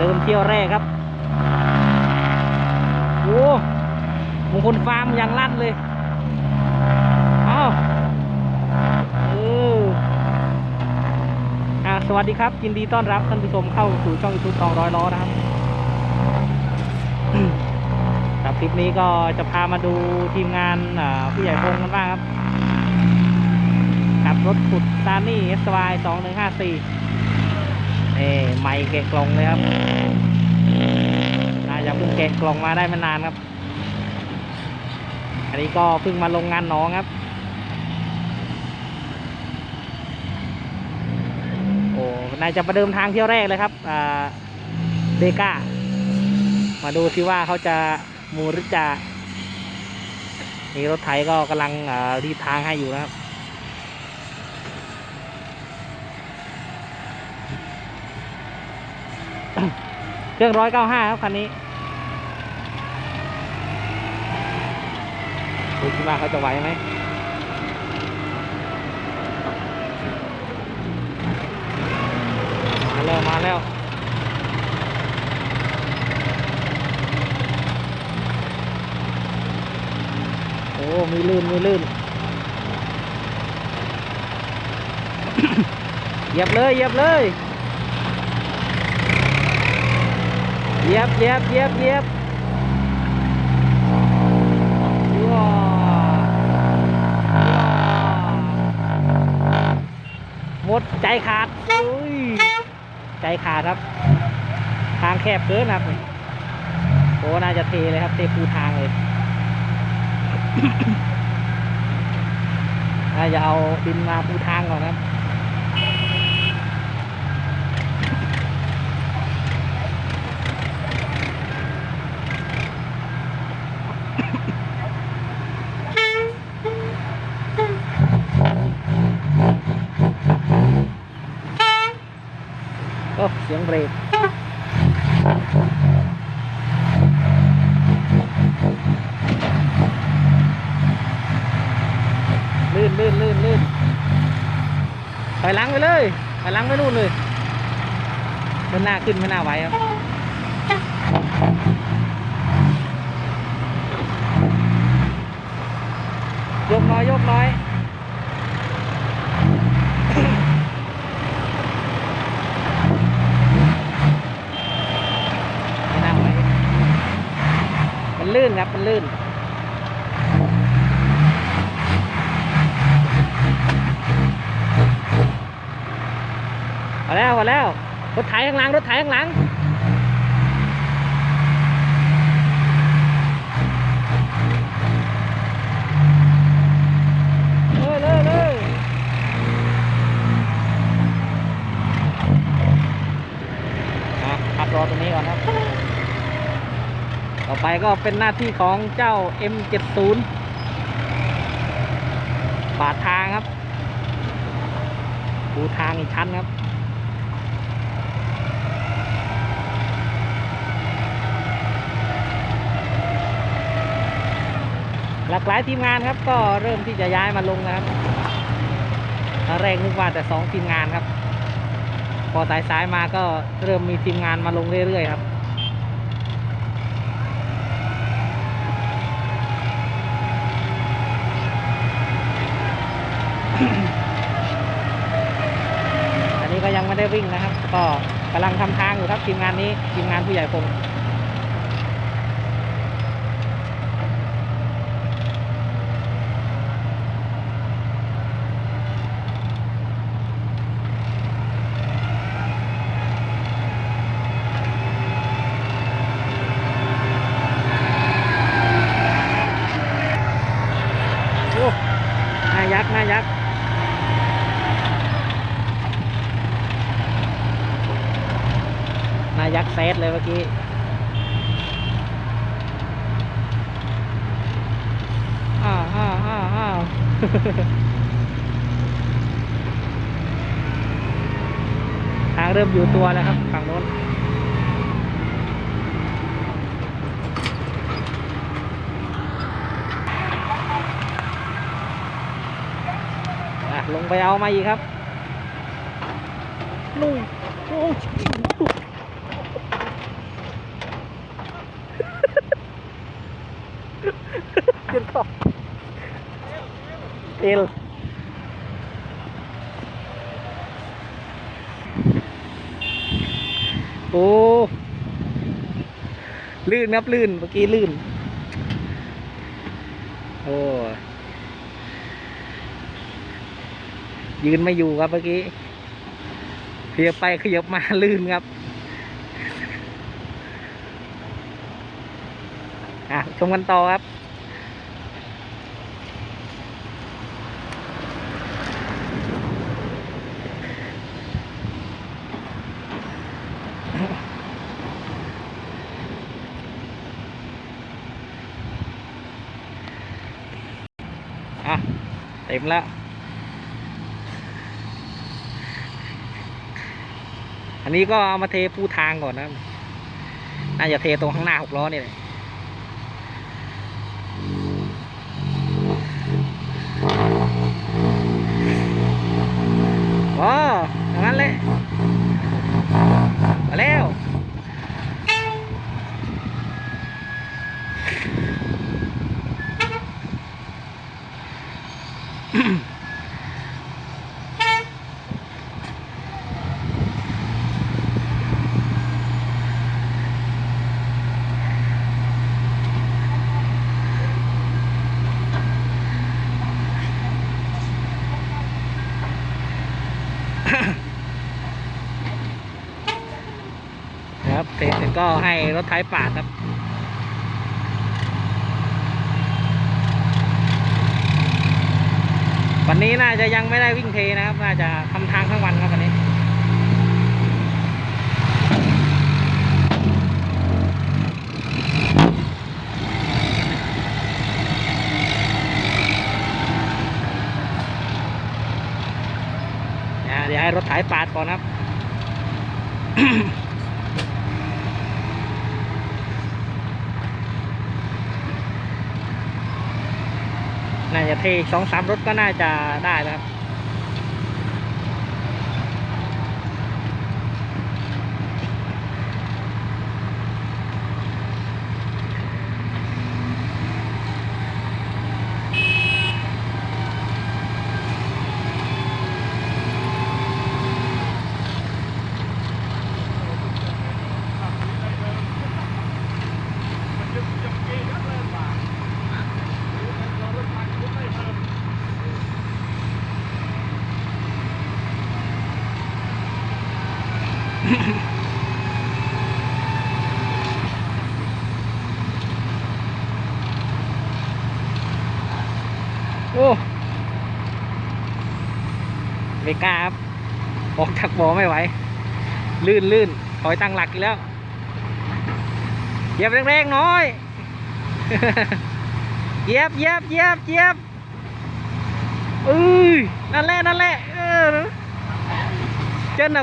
เดิมเที่ยวแรกครับโอ้มงคลฟาร์มย่างลั่นเลยอ้าวเอออะสวัสดีครับ ยินดีต้อนรับท่านผู้ชมเข้าสู่ช่องยูทูบสองร้อยล้อนะครับครับคลิปนี้ก็จะพามาดูทีมงานผู้ใหญ่พงกันบ้างครับ ขับรถขุดซานี่ SY สองหนึ่งห้าสี่ เอ้ไม่แกะกล่องเลยครับน่าจะเพิ่งแกะกล่องมาได้ไม่นานครับ อันนี้ก็เพิ่งมาลงงานน้องครับ โอ้น่าจะประเดิมทางเที่ยวแรกเลยครับอ่าเดก้า มาดูสิว่าเขาจะมูหรือจะนี่รถไถก็กำลังรีดทางให้อยู่นะครับ เครื่องร้อยเก้าห้าครับคันนี้ดูสิว่าเขาจะไหวไหมมาแล้วมาแล้วโอ้มีลื่นมีลื่นเหยียบเลยเหยียบเลย เยียบเยียบเยียบเยียบว้าวหมดใจขาดอุ้ยใจขาดครับ ทางแคบเกินครับโอ้น่าจะเทเลยครับ เทคูทางเลยน่าจะเอาดินมาปูทางก่อนครับ โอ้ เบรกลื่นลื่นลื่นลื่นถอยหลังไปเลยถอยหลังไปนู่นเลยมันหน้าขึ้นไม่น่าไหวครับยกน้อยยกน้อย ไม่น่าไหว มันลื่นครับ มันลื่น เอาแล้วเอาแล้ว รถไถข้างหลัง รถไถข้างหลังเลยเลยเลยอะพักรอตรงนี้ก่อนครับ ต่อไปก็เป็นหน้าที่ของเจ้า M70 ปาดทางครับดูทางอีกชั้นครับหลากหลายทีมงานครับก็เริ่มที่จะย้ายมาลงนะครับตอนแรกนึกว่าแต่สองทีมงานครับ พอสายสายๆมาก็เริ่มมีทีมงานมาลงเรื่อยๆครับ อันนี้ก็ยัง ได้วิ่งนะครับ ก็กำลังทำทางอยู่ครับทีมงานนี้ทีมงานผู้ใหญ่พง โอ้หน้ายักษ์หน้ายักษ์หน้ายักษ์ เลยเมื่อกี้อ้าวอ้าวอ้าวอ้าวทางเริ่มอยู่ตัวแล้วครับฝั่งโน้นลงไปเอามาอีกครับนู่นโอ้ เอลโอ้ ลื่นครับลื่น เมื่อกี้ลื่น โอ้ยืนไม่อยู่ครับเมื่อกี้ขยับไปขยับมาลื่นครับอะชมกันต่อครับ ต็มแล้ว อันนี้ก็เอามาเทปูทางก่อนนะ น่าจะเทตรงข้างหน้าหกล้อนี่แหละว้าวอย่างนั้นเลยมาแล้ว นะครับเสร็จแล้ว ก็ให้รถไถปาดครับวันนี้น่าจะยังไม่ได้วิ่งเทนะครับ น่าจะทำทางทั้งวันครับวันนี้ เดี๋ยวให้รถไถปาดก่อนครับ น่าจะเท สองสามรถก็น่าจะได้นะครับ โอ้ไม่กาครับออกจากบ่อไม่ไหว ลื่นลื่นถอยตั้งหลักอีกแล้วเหยียบแรงๆน้อยเหยียบเหยียบเหยียบเหยียบเอ้ยนั่นแหละนั่นแหละเออเจ้าหน้า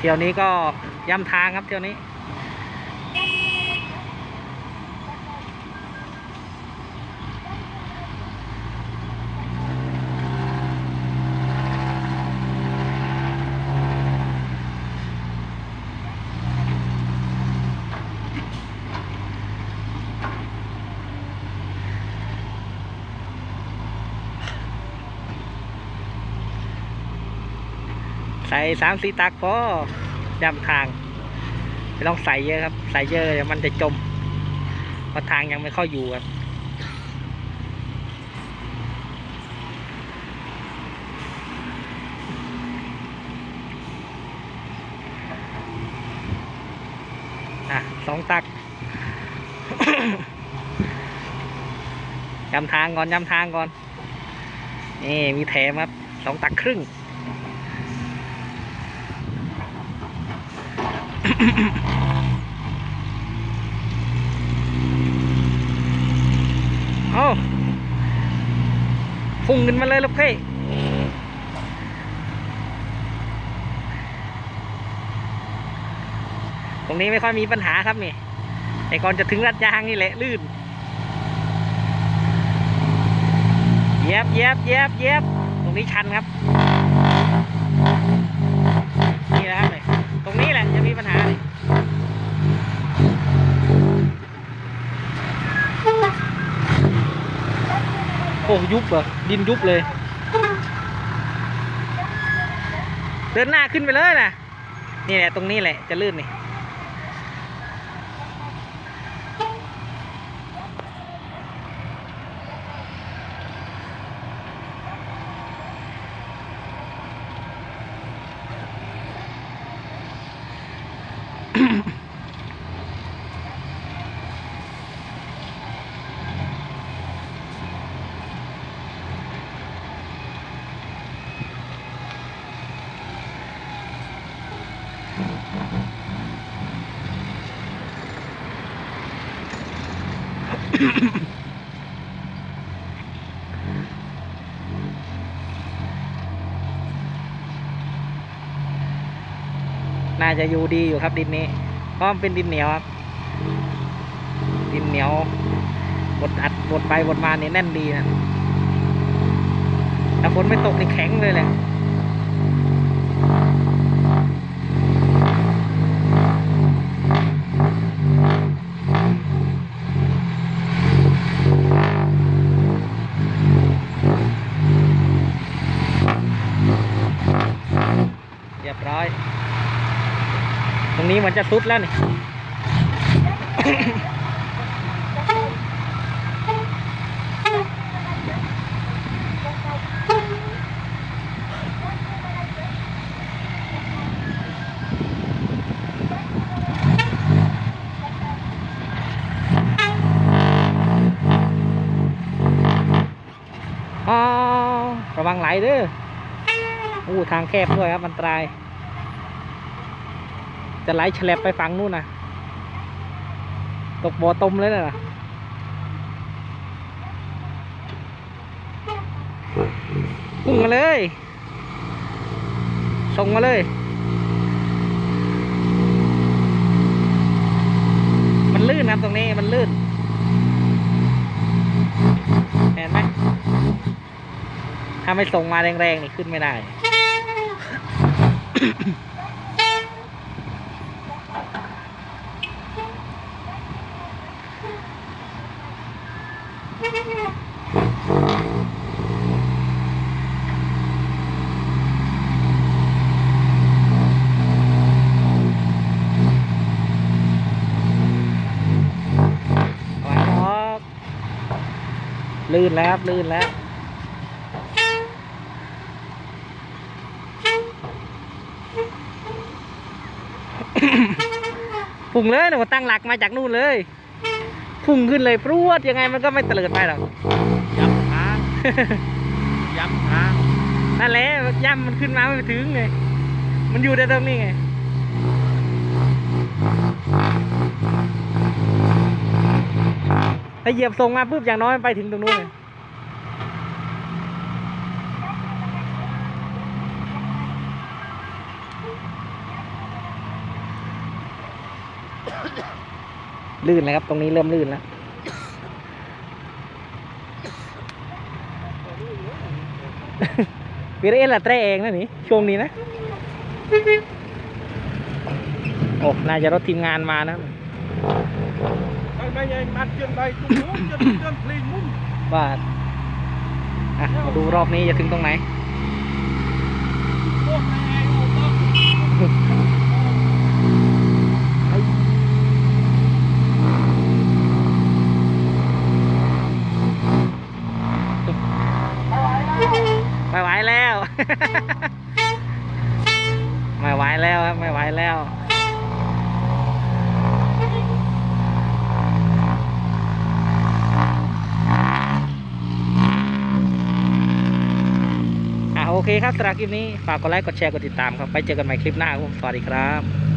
เที่ยวนี้ก็ย่ำทางครับเที่ยวนี้ ใส่สามสี่ตักพอย่ำทางไม่ต้องใส่เยอะครับ ใส่เยอะเดี๋ยวมันจะจมเพราะทางยังไม่เข้าอยู่ครับอะสองตักย้ำทางก่อนย้ำทางก่อน นี่มีแถมครับสองตักครึ่ง โอ้พุ่งขึ้นมาเลยลูกพี่ตรงนี้ไม่ค่อยมีปัญหาครับนี่ไอ้ก่อนจะถึงรัดยางนี่แหละลื่นเย็บเย็บเย็บเย็บตรงนี้ชันครับ นี่นะครับเลยตรงนี้แหละจะมีปัญหาเลยโอ้ยุบเหรอดินยุบเลย เดินหน้าขึ้นไปเลยนะนี่แหละตรงนี้แหละจะลื่นนี่ น่าจะอยู่ดีอยู่ครับดินนี้เพราะมันเป็นดินเหนียวครับ ดินเหนียวบดอัดบดไปบดมาเนี่ยแน่นดีนะถ้าฝนไม่ตกนี่แข็งเลยแหละ เรียบร้อย ตรงนี้มันจะซุดแล้วนี่อ๋อระวังไหลเด้ออู้ทางแคบด้วยครับอันตราย จะไหลฉลบไปฝั่งนู่นนะตกบ่อตมเลยนะพุ่งมาเลย ส่งมาเลย มันลื่นครับตรงนี้มันลื่น เห็นไหมถ้าไม่ส่งมาแรงๆนี่ขึ้นไม่ได้ ไหวออก ลื่นแล้วครับลื่นแล้วพุ่งเลยนะว่าตั้งหลักมาจากนู่นเลยพุ่งขึ้นเลยพรวดยังไงมันก็ไม่เตลิดไปหรอกย้ำทางย้ำทางนั่นแหละย่ำมันขึ้นมาไม่ถึงไงมันอยู่ได้ตรงนี้ไง ถ้าเหยียบทรงมาปุ๊บอย่างน้อยมันไปถึงตรงนู้นเลยลื่นเลยครับ ตรงนี้เริ่มลื่นแล้ววิรเอลละแตรเองนะนี่ช่วงนี้นะ โอ้ น่าจะรถทีมงานมานะ ไม่ไม่ไงมันเจือนใดตุ้มมุ้งเจือนเจือนพลีมุ้งว่าอะมาดูรอบนี้จะถึงตรงไหนไม่ไหวแล้ว ไม่ไหวแล้วครับ ไม่ไหวแล้ว อะโอ เคครับสำหรับคลิปนี้ ฝากกดไลค์ กดแชร์ กดติดตามครับ ไปเจอกันใหม่คลิปหน้าครับสวัสดีครับ